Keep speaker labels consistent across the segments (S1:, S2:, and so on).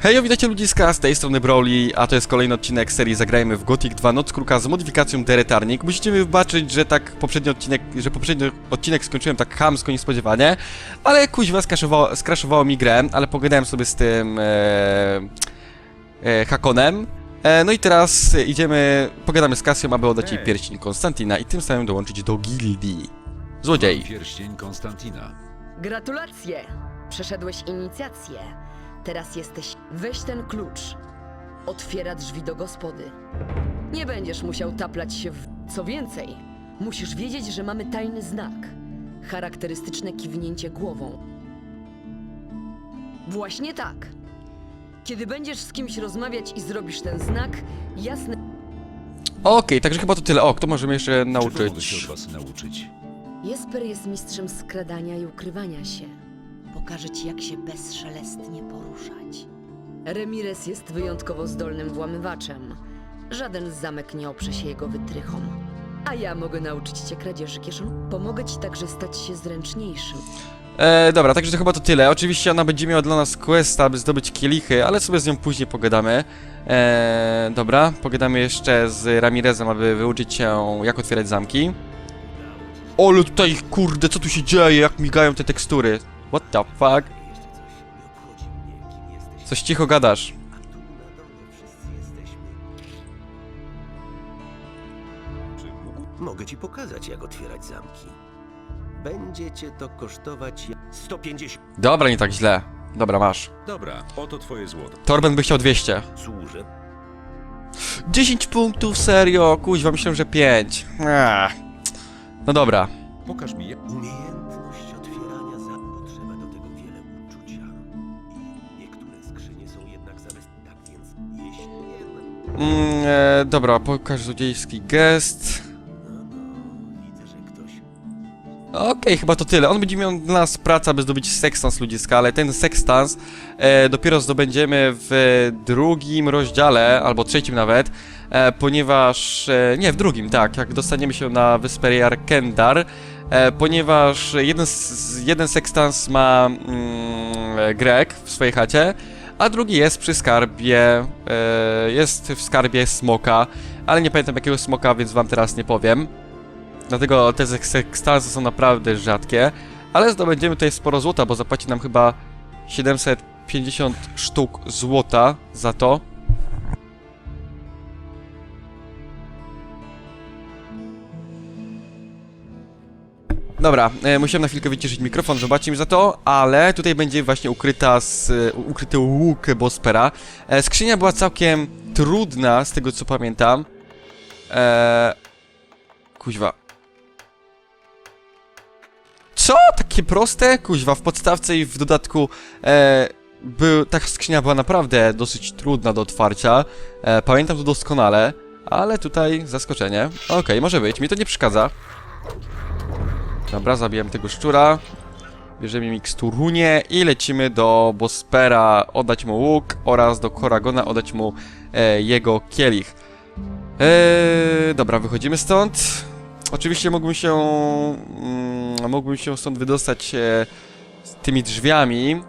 S1: Hej, witajcie ludziska, z tej strony Broly, a to jest kolejny odcinek serii Zagrajmy w Gothic 2 Noc Kruka z modyfikacją Deretarnik. Musicie mi wybaczyć, że tak poprzedni odcinek, że poprzedni odcinek skończyłem tak chamsko niespodziewanie, ale kuźwa skraszowało, skraszowało mi grę, ale pogadałem sobie z tym e, e, Hakonem. E, no i teraz idziemy, pogadamy z Kasją, aby oddać jej pierścień Konstantina i tym samym dołączyć do gildii. Złodziej.
S2: Pierścień Konstantina.
S3: Gratulacje! Przeszedłeś inicjację. Teraz jesteś. Weź ten klucz. Otwiera drzwi do gospody. Nie będziesz musiał taplać się w. Co więcej, musisz wiedzieć, że mamy tajny znak. Charakterystyczne kiwnięcie głową. Właśnie tak. Kiedy będziesz z kimś rozmawiać i zrobisz ten znak, jasne.
S1: Okej, także chyba to tyle. O, kto może mnie jeszcze
S2: mogę się
S1: nauczyć?
S2: od was nauczyć?
S3: Jesper jest mistrzem skradania i ukrywania się. Pokaże ci, jak się bezszelestnie poruszać. Ramirez jest wyjątkowo zdolnym włamywaczem. Żaden zamek nie oprze się jego wytrychom. A ja mogę nauczyć cię kradzieży kieszon. Pomogę ci także stać się zręczniejszym.
S1: E, dobra, także to chyba to tyle. Oczywiście ona będzie miała dla nas questa, aby zdobyć kielichy, ale sobie z nią później pogadamy. E, dobra, pogadamy jeszcze z Ramirezem, aby wyuczyć się, jak otwierać zamki. Olu, tutaj, kurde, co tu się dzieje, jak migają te tekstury. What the fuck? Coś cicho gadasz.
S4: Mogę ci pokazać, jak otwierać zamki. Będzie cię to kosztować 150
S1: Dobra, nie tak źle. Dobra, masz.
S2: Dobra, oto twoje złoto.
S1: Torben by chciał 200.
S4: służy.
S1: 10 punktów, serio, kuźwa, myślę, że 5. Ech. No dobra.
S2: Pokaż mi, jak...
S4: Umiejętność
S1: Mm, e, dobra, pokaż złodziejski gest. Okej, chyba to tyle. On będzie miał dla nas pracę, aby zdobyć sekstans ludziska, ale ten sekstans e, dopiero zdobędziemy w drugim rozdziale, albo trzecim nawet, e, ponieważ... E, nie, w drugim, tak, jak dostaniemy się na wyspę Jarkendar, e, ponieważ jeden, jeden sekstans ma mm, Greg w swojej chacie, a drugi jest przy skarbie, e, jest w skarbie smoka, ale nie pamiętam jakiego smoka, więc wam teraz nie powiem. Dlatego te sekstansy są naprawdę rzadkie, ale zdobędziemy tutaj sporo złota, bo zapłaci nam chyba 750 sztuk złota za to. Dobra, e, musiałem na chwilkę wyciszyć mikrofon, zobaczcie mi za to, ale tutaj będzie właśnie ukryta z, e, ukryty łuk Bospera. E, skrzynia była całkiem trudna, z tego co pamiętam. E, kuźwa. Co? Takie proste? Kuźwa, w podstawce i w dodatku e, był, ta skrzynia była naprawdę dosyć trudna do otwarcia. E, pamiętam to doskonale, ale tutaj zaskoczenie. Okej, może być, mi to nie przeszkadza. Dobra, zabijamy tego szczura. Bierzemy miksturunię i lecimy do Bospera oddać mu łuk oraz do Koragona oddać mu e, jego kielich. Eee, dobra, wychodzimy stąd. Oczywiście mógłbym się. Mm, mógłbym się stąd wydostać e, tymi drzwiami.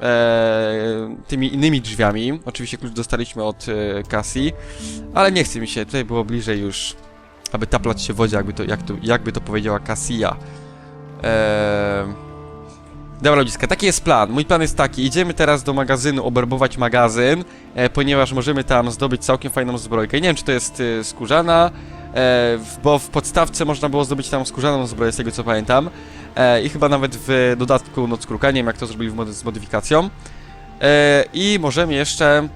S1: E, tymi innymi drzwiami. Oczywiście klucz dostaliśmy od e, Cassie, ale nie chce mi się. Tutaj było bliżej już, aby taplać się w wodzie, jakby to, jak to, jakby to powiedziała Cassia. Eee, Dobra ludziska, taki jest plan. Mój plan jest taki, idziemy teraz do magazynu oberbować magazyn, e, ponieważ możemy tam zdobyć całkiem fajną zbrojkę. Nie wiem, czy to jest e, skórzana, e, bo w podstawce można było zdobyć tam skórzaną zbroję, z tego co pamiętam. E, I chyba nawet w dodatku Noc Kruka, nie wiem jak to zrobili mod z modyfikacją. E, I możemy jeszcze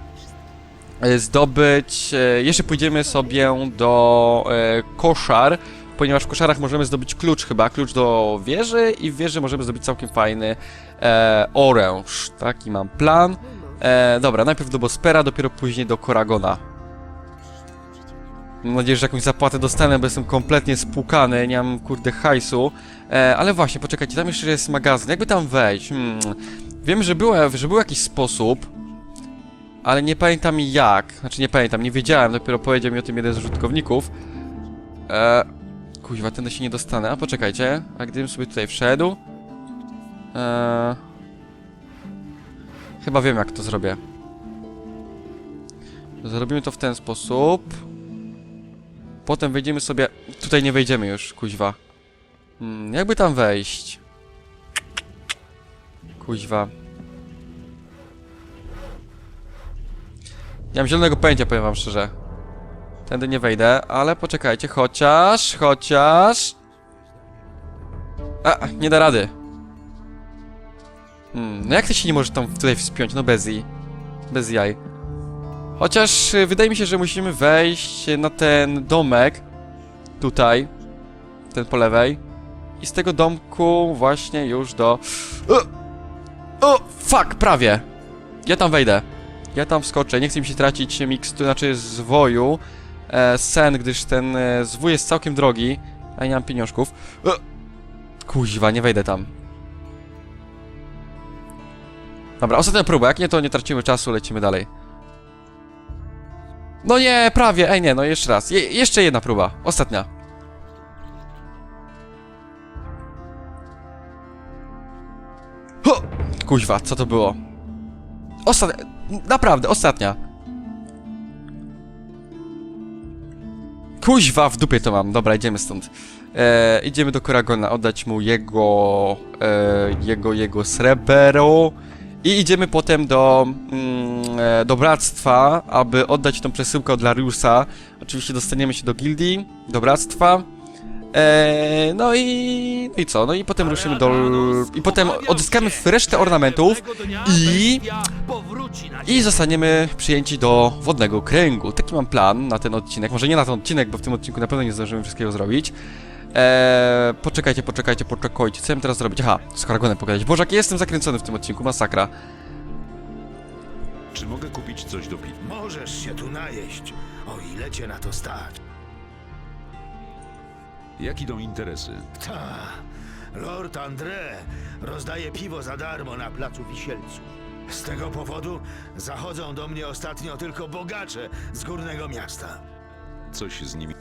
S1: e, zdobyć, e, jeszcze pójdziemy sobie do e, koszar, ponieważ w koszarach możemy zdobyć klucz chyba, klucz do wieży i w wieży możemy zdobyć całkiem fajny e, oręż. Taki mam plan. E, dobra, najpierw do Bospera, dopiero później do Koragona. Mam nadzieję, że jakąś zapłatę dostanę, bo jestem kompletnie spłukany, nie mam kurde hajsu. E, ale właśnie, poczekajcie, tam jeszcze jest magazyn. Jakby tam wejść? Hmm. Wiem, że, była, że był jakiś sposób, ale nie pamiętam jak. Znaczy nie pamiętam, nie wiedziałem, dopiero powiedział mi o tym jeden z użytkowników. E, kuźwa, tędy się nie dostanę. A poczekajcie, a gdybym sobie tutaj wszedł... E, chyba wiem jak to zrobię. Zrobimy to w ten sposób. Potem wejdziemy sobie... Tutaj nie wejdziemy już, kuźwa. Hmm, jakby tam wejść? Kuźwa. Nie mam zielonego pojęcia, powiem wam szczerze. Tędy nie wejdę, ale poczekajcie, chociaż, chociaż... A, nie da rady. Hmm, no jak ty się nie możesz tam tutaj wspiąć? No bez i. Bez jaj. Chociaż y, wydaje mi się, że musimy wejść na ten domek. Tutaj. Ten po lewej. I z tego domku właśnie już do... O! o fuck, prawie. Ja tam wejdę. Ja tam wskoczę. Nie chcę mi się tracić mikstu, znaczy zwoju. E, sen, gdyż ten e, zwój jest całkiem drogi. A ja nie mam pieniążków. O! Kuźwa, nie wejdę tam. Dobra, ostatnia próba. Jak nie, to nie tracimy czasu, lecimy dalej. No nie, prawie. Ej, nie, no jeszcze raz. Je jeszcze jedna próba. Ostatnia. Ho! Kuźwa, co to było? Ostatnia. Naprawdę, ostatnia. Kuźwa, w dupie to mam. Dobra, idziemy stąd. E, idziemy do Koragona, oddać mu jego, e, jego, jego srebro. I idziemy potem do, mm, e, do Bractwa, aby oddać tą przesyłkę od Lariusa. Oczywiście dostaniemy się do gildii, do Bractwa. E, no i, no i co? No i potem ruszymy do... I potem odzyskamy resztę ornamentów i... I zostaniemy przyjęci do wodnego kręgu. Taki mam plan na ten odcinek. Może nie na ten odcinek, bo w tym odcinku na pewno nie zdążymy wszystkiego zrobić. Eee, poczekajcie, poczekajcie, poczekajcie. Co ja mam teraz zrobić? Aha, z Karagonem pogadać. Boże, jak ja jestem zakręcony w tym odcinku, masakra.
S2: Czy mogę kupić coś do piwa?
S4: Możesz się tu najeść, o ile cię na to stać.
S2: Jak idą interesy?
S4: Ta, Lord André rozdaje piwo za darmo na placu Wisielców. Z tego powodu zachodzą do mnie ostatnio tylko bogacze z górnego miasta.
S2: Coś z nimi.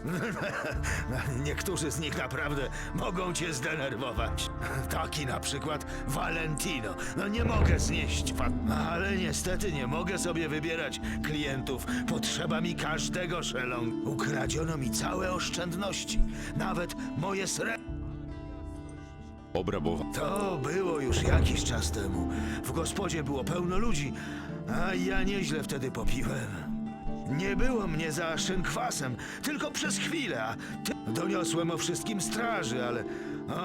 S4: Niektórzy z nich naprawdę mogą cię zdenerwować. Taki na przykład Valentino. No nie mogę znieść fa- Ale niestety nie mogę sobie wybierać klientów. Potrzeba mi każdego szelągu. Ukradziono mi całe oszczędności. Nawet moje srebrne. To było już jakiś czas temu. W gospodzie było pełno ludzi, a ja nieźle wtedy popiłem. Nie było mnie za szynkwasem, tylko przez chwilę, a ty... doniosłem o wszystkim straży, ale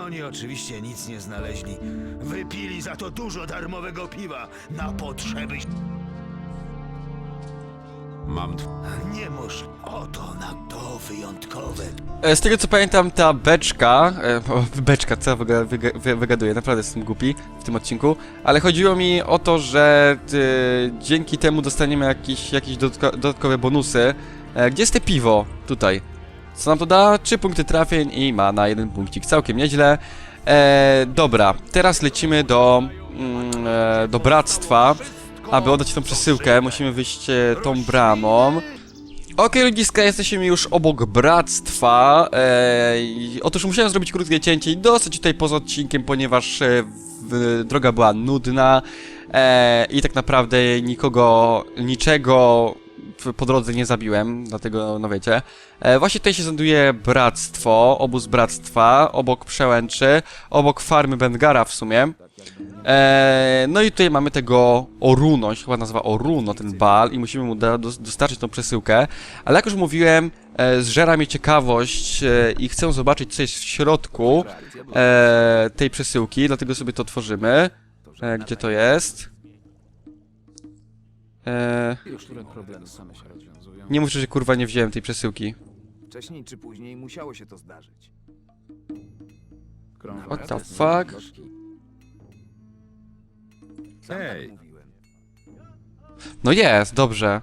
S4: oni oczywiście nic nie znaleźli. Wypili za to dużo darmowego piwa na potrzeby.
S2: Mam. tw-
S4: Nie muszę. Oto na to wyjątkowe.
S1: E, z tego co pamiętam, ta beczka... E, o, beczka, co ja wyga, wyga, wy, wygaduję, naprawdę jestem głupi w tym odcinku. Ale chodziło mi o to, że e, dzięki temu dostaniemy jakieś, jakieś dodatko, dodatkowe bonusy. E, gdzie jest te piwo? Tutaj. Co nam to da? 3 punkty trafień i ma na jeden punkcik. Całkiem nieźle. E, dobra, teraz lecimy do, mm, e, do Bractwa, aby oddać tą przesyłkę. Musimy wyjść e, tą bramą. Okej, ludziska, jesteśmy już obok Bractwa. E, i otóż musiałem zrobić krótkie cięcie i dosyć tutaj poza odcinkiem, ponieważ e, w, droga była nudna e, i tak naprawdę nikogo, niczego w- po drodze nie zabiłem, dlatego, no wiecie. E, właśnie tutaj się znajduje Bractwo, obóz Bractwa, obok Przełęczy, obok farmy Bengara w sumie. E, no i tutaj mamy tego Oruno, on się chyba nazywa Oruno, ten bal i musimy mu da, dostarczyć tą przesyłkę. Ale jak już mówiłem, e, zżera mnie ciekawość e, i chcę zobaczyć co jest w środku e, tej przesyłki, dlatego sobie to tworzymy. E, gdzie to jest? E, nie muszę, że kurwa nie wziąłem tej przesyłki.
S5: Wcześniej czy później musiało się to zdarzyć.
S1: What the fuck?
S5: Sam
S2: Hej.
S5: tak mówiłem.
S1: No jest, dobrze.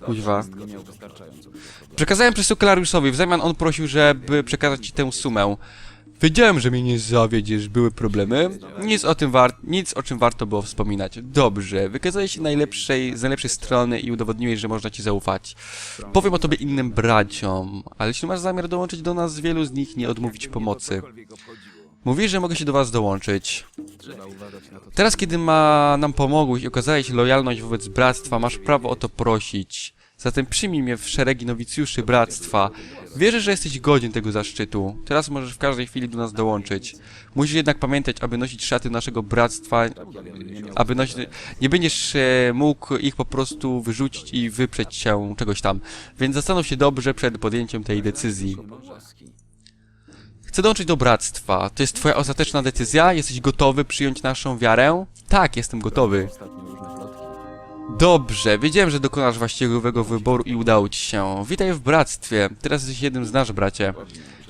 S1: Kuźwa.
S5: Nie miał wystarczająco dużo problemów.
S1: Przekazałem przesyłkę Lariusowi, w zamian on prosił, żeby przekazać ci tę sumę. Wiedziałem, że mnie nie zawiedziesz, były problemy. Nic o tym war nic o czym warto było wspominać. Dobrze, wykazałeś się najlepszej, z najlepszej strony i udowodniłeś, że można ci zaufać. Powiem o tobie innym braciom, ale jeśli masz zamiar dołączyć do nas, wielu z nich nie odmówić pomocy.
S5: Cokolwiek obchodziło.
S1: Mówisz, że mogę się do was dołączyć. Teraz, kiedy ma nam pomogłeś i okazałeś lojalność wobec bractwa, masz prawo o to prosić. Zatem przyjmij mnie w szeregi nowicjuszy bractwa. Wierzę, że jesteś godzien tego zaszczytu. Teraz możesz w każdej chwili do nas dołączyć. Musisz jednak pamiętać, aby nosić szaty naszego bractwa, aby nosić... Nie będziesz e, mógł ich po prostu wyrzucić i wyprzeć się czegoś tam. Więc zastanów się dobrze przed podjęciem tej decyzji. Chcę dołączyć do bractwa. To jest twoja ostateczna decyzja? Jesteś gotowy przyjąć naszą wiarę? Tak, jestem gotowy. Dobrze, wiedziałem, że dokonasz właściwego wyboru i udało ci się. Witaj w bractwie. Teraz jesteś jednym z nas, bracie.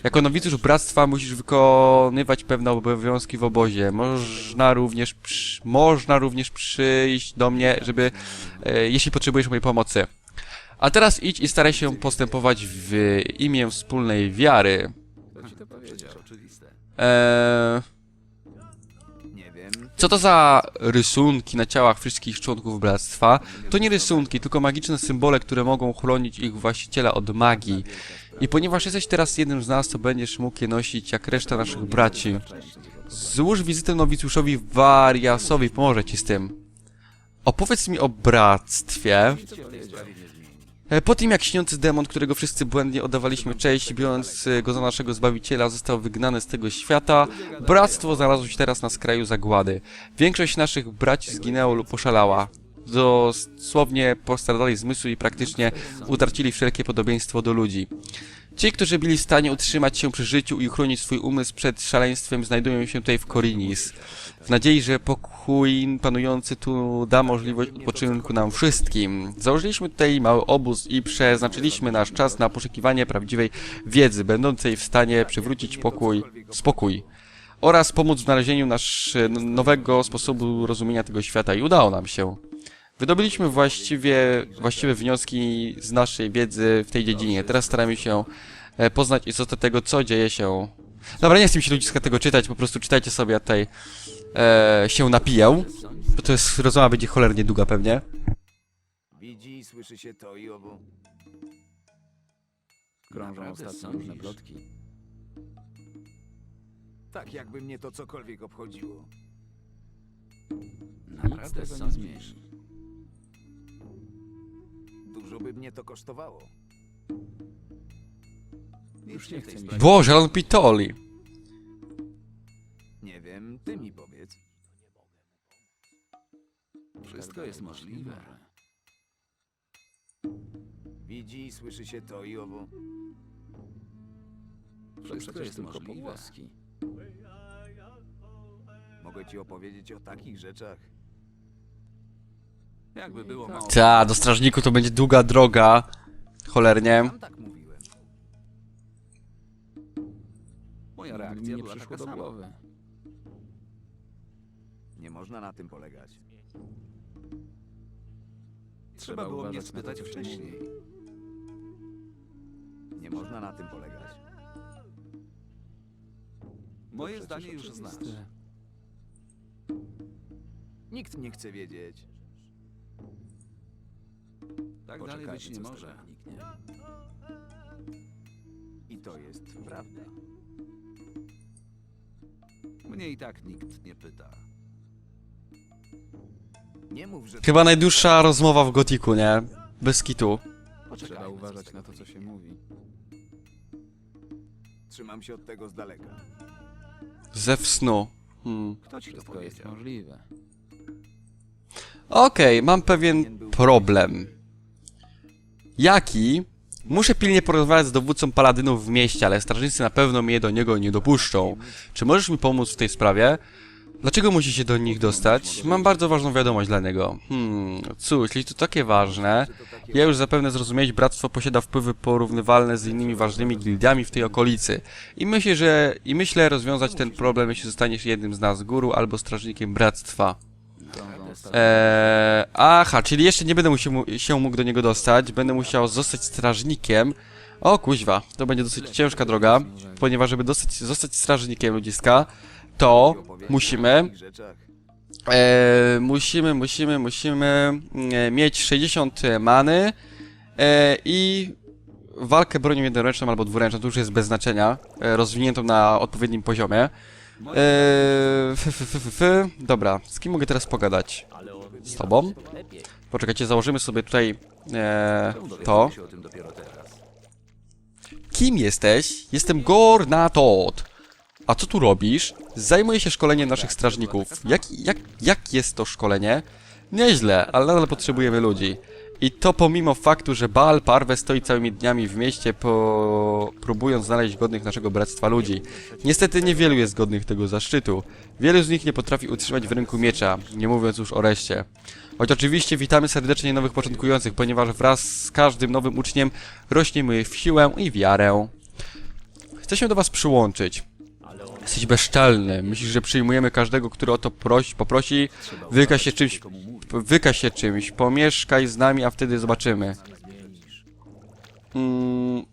S1: Jako nowicjusz bractwa musisz wykonywać pewne obowiązki w obozie. Można również, przy, można również przyjść do mnie, żeby, e, jeśli potrzebujesz mojej pomocy. A teraz idź i staraj się postępować w imię wspólnej wiary.
S5: Ci to powiedział? Oczywiste.
S1: Eee,
S5: Nie wiem.
S1: Co to za rysunki na ciałach wszystkich członków bractwa? To nie rysunki, tylko magiczne symbole, które mogą chronić ich właściciela od magii. I ponieważ jesteś teraz jednym z nas, to będziesz mógł je nosić jak reszta naszych braci. Złóż wizytę nowicjuszowi Wariasowi, pomoże ci z tym. Opowiedz mi o bractwie. Po tym jak śniący demon, którego wszyscy błędnie oddawaliśmy cześć, biorąc e, go za naszego Zbawiciela, został wygnany z tego świata, bractwo znalazło się teraz na skraju zagłady. Większość naszych braci zginęło lub oszalała. Dosłownie postradali zmysły i praktycznie utracili wszelkie podobieństwo do ludzi. Ci, którzy byli w stanie utrzymać się przy życiu i uchronić swój umysł przed szaleństwem, znajdują się tutaj w Korinis. W nadziei, że pokój panujący tu da możliwość odpoczynku nam wszystkim. Założyliśmy tutaj mały obóz i przeznaczyliśmy nasz czas na poszukiwanie prawdziwej wiedzy, będącej w stanie przywrócić pokój, spokój oraz pomóc w znalezieniu nasz nowego sposobu rozumienia tego świata i udało nam się. Wydobyliśmy właściwie, właściwe wnioski z naszej wiedzy w tej dziedzinie. Teraz staramy się e, poznać istotę tego, co dzieje się. Dobra, nie chcę mi się ludziska tego czytać, po prostu czytajcie sobie, ja tutaj e, się napiję. Bo to jest rozmowa będzie cholernie długa pewnie.
S5: Widzi i słyszy się to i owo.
S6: Krążą
S5: Naprawdę
S6: ostatnio różne plotki.
S5: Tak jakby mnie to cokolwiek obchodziło.
S6: Naprawdę
S5: Nic tego nie
S6: sądzisz?
S5: Dużo by mnie to kosztowało.
S6: Już nie mi się.
S1: Boże, on pitoli.
S5: Nie wiem, ty mi powiedz.
S6: Wszystko jest możliwe.
S5: Widzi i słyszy się to i owo.
S6: Wszystko jest pogłoski.
S5: Mogę ci opowiedzieć o takich rzeczach.
S6: Jakby było mało.
S1: Ta, do strażniku to będzie długa droga. Cholernie.
S5: Sam tak mówiłem.
S6: Moja reakcja
S5: nie
S6: była
S5: przyszło do
S6: sama.
S5: głowy. Nie można na tym polegać.
S6: Trzeba było mnie
S5: uważać na to,
S6: spytać
S5: co się
S6: wcześniej.
S5: Nie można na tym polegać.
S6: Moje zdanie już znasz.
S5: Nikt nie chce wiedzieć.
S6: Tak dalej
S5: Poczekajmy,
S6: być nie
S5: co z
S6: może.
S5: tego wyniknie. I to jest prawda.
S6: Mnie i tak nikt nie pyta.
S5: Nie mów, że
S1: Chyba najdłuższa rozmowa w Gotiku, nie? Bez kitu.
S5: Poczekajmy,
S6: Trzeba
S5: co z
S6: uważać
S5: tego
S6: na to, co się mówi.
S5: Trzymam się od tego z daleka.
S1: Ze snu. Hmm.
S6: Kto ci to
S5: Wszystko jest
S6: powiedział?
S5: możliwe.
S1: Okej, mam pewien problem. Jaki? Muszę pilnie porozmawiać z dowódcą paladynów w mieście, ale strażnicy na pewno mnie do niego nie dopuszczą. Czy możesz mi pomóc w tej sprawie? Dlaczego musi się do nich dostać? Mam bardzo ważną wiadomość dla niego. Hmm, cóż, jeśli to takie ważne, ja już zapewne zrozumieć, bractwo posiada wpływy porównywalne z innymi ważnymi gildiami w tej okolicy. I myślę, że i myślę rozwiązać ten problem, jeśli zostaniesz jednym z nas, guru albo strażnikiem bractwa. Eee, aha, czyli jeszcze nie będę musiał, mu- się mógł do niego dostać, będę musiał zostać strażnikiem. O kuźwa, to będzie dosyć ciężka droga, ponieważ żeby dostać, zostać strażnikiem ludziska, to musimy, e, musimy, musimy, musimy e, mieć 60 many e, i walkę bronią jednoręczną albo dwuręczną, to już jest bez znaczenia, rozwiniętą na odpowiednim poziomie. Eee. Dobra, z kim mogę teraz pogadać? Z tobą? Poczekajcie, założymy sobie tutaj e,
S6: Czemu
S1: to. Kim jesteś? Jestem Gornatot. A co tu robisz? Zajmuję się szkoleniem naszych strażników. Jak, jak, jak jest to szkolenie? Nieźle, ale nadal potrzebujemy ludzi. I to pomimo faktu, że Baal Parve stoi całymi dniami w mieście, po... próbując znaleźć godnych naszego bractwa ludzi. Niestety niewielu jest godnych tego zaszczytu. Wielu z nich nie potrafi utrzymać w ręku miecza, nie mówiąc już o reszcie. Choć oczywiście witamy serdecznie nowych początkujących, ponieważ wraz z każdym nowym uczniem rośniemy w siłę i wiarę. Chcę się do was przyłączyć. Jesteś bezczelny. Myślisz, że przyjmujemy każdego, który o to prosi, poprosi? Wykaż się czymś, wykaż się czymś. Pomieszkaj z nami, a wtedy zobaczymy. Mm,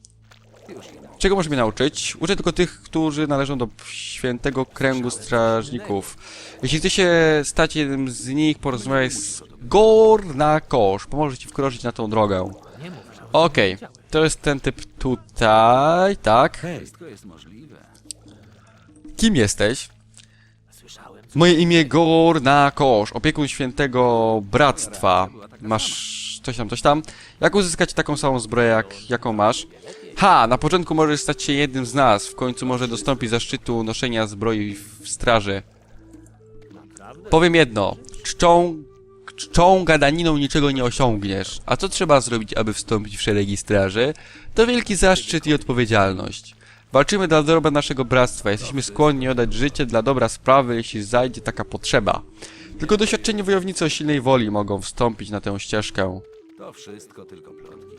S1: czego możesz mnie nauczyć? Uczę tylko tych, którzy należą do świętego kręgu strażników. Jeśli chcesz się stać jednym z nich, porozmawiaj z Gorna Kosz. Pomoże ci wkroczyć na tą drogę. Okej, to jest ten typ tutaj, tak?
S6: Wszystko jest możliwe.
S1: Kim jesteś? Moje imię Gorna Kosz, opiekun świętego bractwa. Masz coś tam, coś tam. Jak uzyskać taką samą zbroję, jak, jaką masz? Ha, na początku możesz stać się jednym z nas. W końcu może dostąpi zaszczytu noszenia zbroi w straży. Powiem jedno. Czczą, czczą gadaniną niczego nie osiągniesz. A co trzeba zrobić, aby wstąpić w szeregi straży? To wielki zaszczyt i odpowiedzialność. Walczymy dla dobra naszego bractwa. Jesteśmy skłonni oddać życie dla dobra sprawy, jeśli zajdzie taka potrzeba. Tylko doświadczeni wojownicy o silnej woli mogą wstąpić na tę ścieżkę.
S6: To wszystko tylko plotki.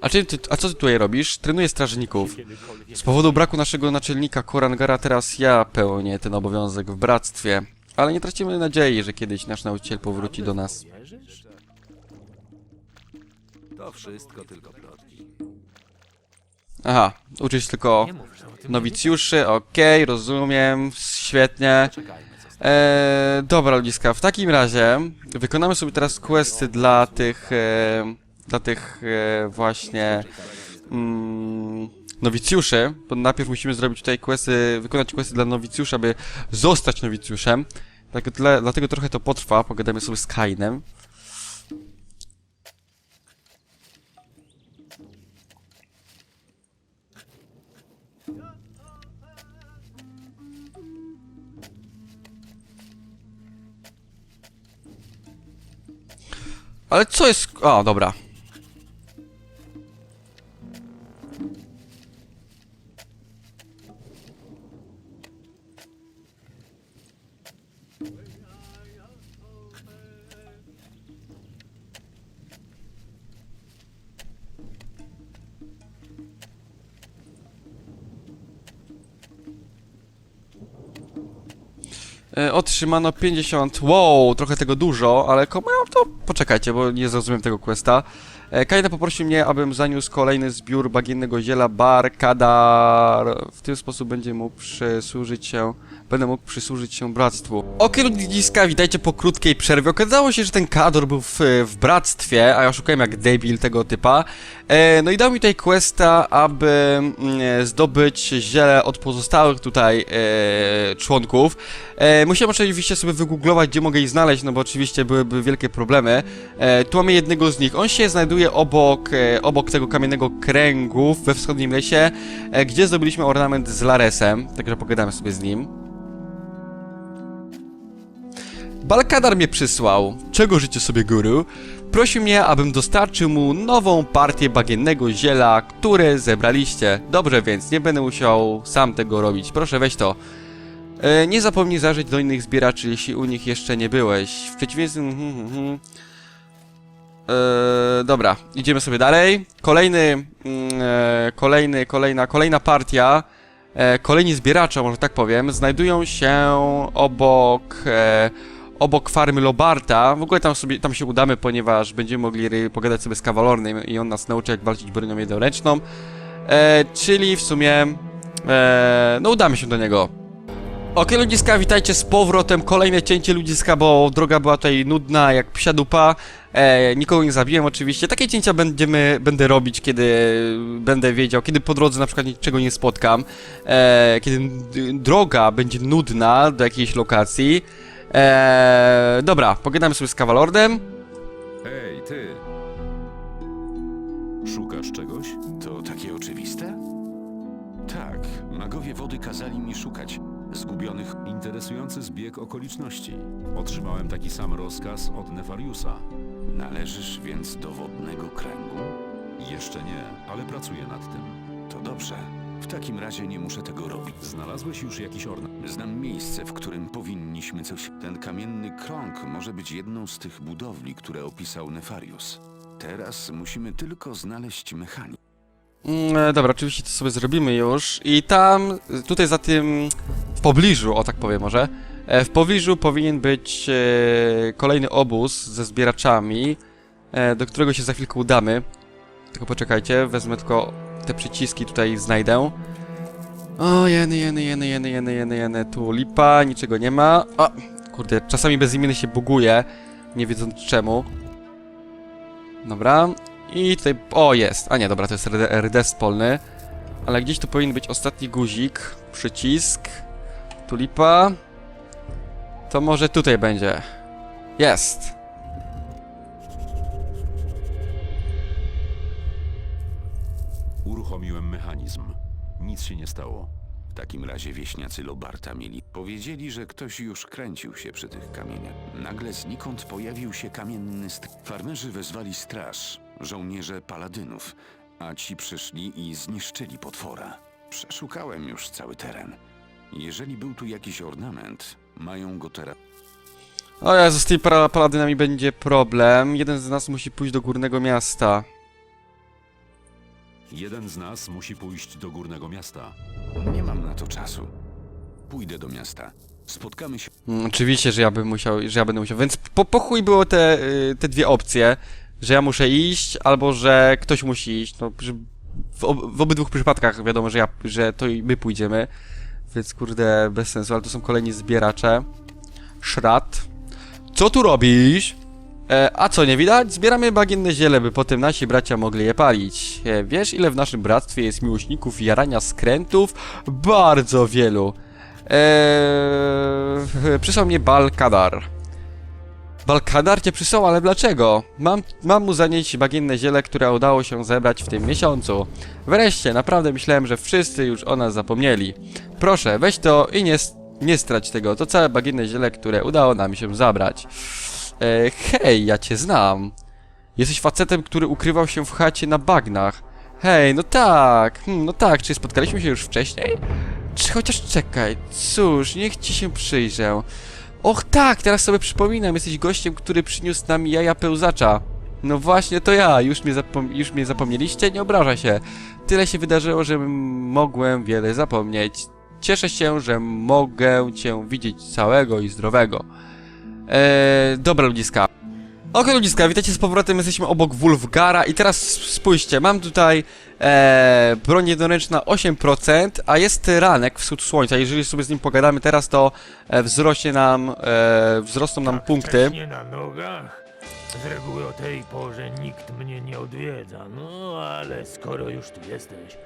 S1: A, ty, a co ty tutaj robisz? Trenuję strażników. Z powodu braku naszego naczelnika Korangara teraz ja pełnię ten obowiązek w bractwie. Ale nie tracimy nadziei, że kiedyś nasz nauczyciel powróci do nas.
S6: To wszystko tylko plotki.
S1: Aha, uczyć tylko nowicjuszy, okej, rozumiem, świetnie. Eee, dobra, ludziska, w takim razie wykonamy sobie teraz questy dla tych, e, dla tych e, właśnie mm, nowicjuszy, bo najpierw musimy zrobić tutaj questy, wykonać questy dla nowicjusza, aby zostać nowicjuszem. Tak, dla, dlatego trochę to potrwa, pogadamy sobie z Kainem. Ale co jest... A, dobra. E, Otrzymano 50. Wow, trochę tego dużo, ale komu ja to. Poczekajcie, bo nie zrozumiem tego questa. E, Kaida poprosił mnie, abym zaniósł kolejny zbiór bagiennego ziela Barkadar. W ten sposób będzie mógł przysłużyć się. Będę mógł przysłużyć się bractwu. Okej, ludziska, witajcie po krótkiej przerwie. Okazało się, że ten kador był w, w bractwie, a ja szukałem jak debil tego typa. E, no i dał mi tutaj questa, aby mm, zdobyć ziele od pozostałych tutaj e, członków. E, musiałem oczywiście sobie wygooglować, gdzie mogę ich znaleźć, no bo oczywiście byłyby wielkie problemy. E, tu mamy jednego z nich. On się znajduje obok, e, obok tego kamiennego kręgu we wschodnim lesie, e, gdzie zdobyliśmy ornament z Laresem. Także pogadamy sobie z nim. Balkadar mnie przysłał. Czego życie sobie guru? Prosił mnie, abym dostarczył mu nową partię bagiennego ziela, które zebraliście. Dobrze, więc nie będę musiał sam tego robić. Proszę, weź to. E, nie zapomnij zażyć do innych zbieraczy, jeśli u nich jeszcze nie byłeś. W przeciwieństwie... E, dobra, idziemy sobie dalej. Kolejny, e, kolejny, kolejna, kolejna partia, e, kolejni zbieracze, może tak powiem, znajdują się obok, e, obok farmy Lobarta. W ogóle tam sobie, tam się udamy, ponieważ będziemy mogli pogadać sobie z Kawalornym i on nas nauczy, jak walczyć bronią jednoręczną. E, czyli w sumie, e, no udamy się do niego. Okej ludziska, witajcie z powrotem, kolejne cięcie ludziska, bo droga była tutaj nudna jak psia dupa. E, nikogo nie zabiłem oczywiście. Takie cięcia będziemy, będę robić, kiedy będę wiedział, kiedy po drodze na przykład niczego nie spotkam. E, kiedy droga będzie nudna do jakiejś lokacji. E, dobra, pogadamy sobie z Kawalordem.
S2: Hej, Szukasz czegoś?
S7: To takie oczywiste? Tak, magowie wody kazali mi szukać zgubionych.
S2: Interesujący zbieg okoliczności. Otrzymałem taki sam rozkaz od Nefariusa.
S7: Należysz więc do wodnego kręgu?
S2: Jeszcze nie, ale pracuję nad tym.
S7: To dobrze. W takim razie nie muszę tego robić.
S2: Znalazłeś już jakiś ornament?
S7: Znam miejsce, w którym powinniśmy coś. Ten kamienny krąg może być jedną z tych budowli, które opisał Nefarius. Teraz musimy tylko znaleźć mechanik.
S1: Mm, e, dobra, oczywiście to sobie zrobimy już. I tam, tutaj za tym, w pobliżu, o tak powiem może, e, w pobliżu powinien być e, kolejny obóz ze zbieraczami, e, do którego się za chwilkę udamy. Tylko poczekajcie, wezmę tylko te przyciski tutaj znajdę. O, jeny, jeny, jeny, jeny, jeny, jeny, jeny, tu lipa, niczego nie ma. O, kurde, czasami bezimienny się buguje, nie wiedząc czemu. Dobra, i tutaj, o jest, a nie, dobra, to jest RD, RD spolny. Ale gdzieś tu powinien być ostatni guzik, przycisk, tulipa. To może tutaj będzie. Jest.
S2: Uruchomiłem mechanizm. Nic się nie stało.
S7: W takim razie wieśniacy Lobarta mieli. Powiedzieli, że ktoś już kręcił się przy tych kamieniach. Nagle znikąd pojawił się kamienny st... Farmerzy wezwali straż, żołnierze paladynów, a ci przyszli i zniszczyli potwora. Przeszukałem już cały teren. Jeżeli był tu jakiś ornament, mają go teraz.
S1: O Jezu, z tymi para- paladynami będzie problem. Jeden z nas musi pójść do górnego miasta.
S2: Jeden z nas musi pójść do górnego miasta.
S7: Nie mam na to czasu. Pójdę do miasta. Spotkamy się.
S1: Mm, oczywiście, że ja bym musiał, że ja będę musiał. Więc po, po chuj było te, y, te dwie opcje. Że ja muszę iść, albo że ktoś musi iść. No, w, ob, w obydwu przypadkach wiadomo, że ja, że to i my pójdziemy. Więc kurde, bez sensu, ale to są kolejni zbieracze. Szrat. Co tu robisz? E, a co, nie widać? Zbieramy bagienne ziele, by potem nasi bracia mogli je palić. E, wiesz, ile w naszym bractwie jest miłośników jarania skrętów? Bardzo wielu. Eee, przysłał mnie Balkadar. Balkadar cię przysłał, ale dlaczego? Mam, mam mu zanieść bagienne ziele, które udało się zebrać w tym miesiącu. Wreszcie, naprawdę myślałem, że wszyscy już o nas zapomnieli. Proszę, weź to i nie, nie strać tego. To całe bagienne ziele, które udało nam się zabrać. E, hej, ja cię znam. Jesteś facetem, który ukrywał się w chacie na bagnach. Hej, no tak, hmm, no tak, czy spotkaliśmy się już wcześniej? Czy chociaż czekaj, cóż, niech ci się przyjrzę. Och tak, teraz sobie przypominam, jesteś gościem, który przyniósł nam jaja pełzacza. No właśnie, to ja, już mnie, zapom już mnie zapomnieliście? Nie obraża się. Tyle się wydarzyło, że mogłem wiele zapomnieć. Cieszę się, że mogę cię widzieć całego i zdrowego. Eee, dobra ludziska. Okej ludziska, witajcie z powrotem, jesteśmy obok Wulfgara i teraz spójrzcie, mam tutaj e, broń jednoręczna 8%, a jest ranek wschód słońca, jeżeli sobie z nim pogadamy teraz, to e, wzrośnie nam, e, wzrosną nam punkty.
S8: Nie na nogach. Z reguły o tej porze nikt mnie nie odwiedza. No ale skoro już tu jesteś,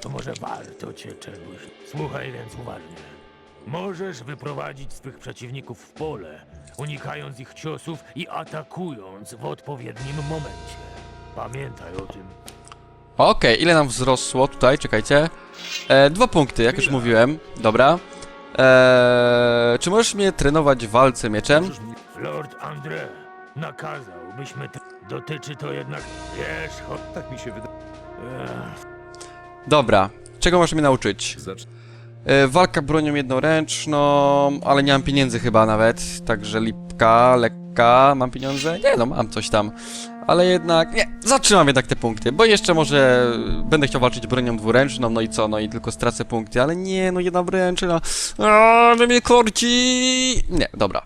S8: to może warto cię czegoś. Słuchaj więc uważnie. Możesz wyprowadzić swych przeciwników w pole, unikając ich ciosów i atakując w odpowiednim momencie. Pamiętaj o tym.
S1: Okej, ile nam wzrosło tutaj, czekajcie. E, dwa punkty, jak już mówiłem, dobra. E, czy możesz mnie trenować w walce mieczem?
S8: Lord André nakazał, byśmy... Dotyczy to jednak... Wiesz, cho-
S2: Tak mi się wydaje.
S8: Ech,
S1: Dobra, czego możesz mnie nauczyć?
S2: Zacz...
S1: E, walka bronią jednoręczną, ale nie mam pieniędzy chyba nawet, także lipka, lekka, mam pieniądze? Nie no, mam coś tam. Ale jednak, nie, zatrzymam jednak te punkty, bo jeszcze może będę chciał walczyć bronią dwuręczną, no i co, no i tylko stracę punkty, ale nie, no jedna wręczna, ale mnie korci! Nie, dobra.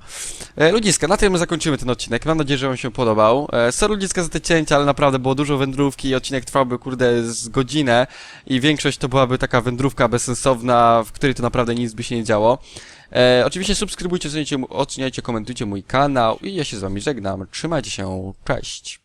S1: E, ludziska, na tym zakończymy ten odcinek, mam nadzieję, że wam się podobał. E, sorry ludziska za te cięcia, ale naprawdę było dużo wędrówki i odcinek trwałby, kurde, z godzinę i większość to byłaby taka wędrówka bezsensowna, w której to naprawdę nic by się nie działo. E, oczywiście subskrybujcie, oceniajcie, komentujcie mój kanał i ja się z wami żegnam. Trzymajcie się, cześć!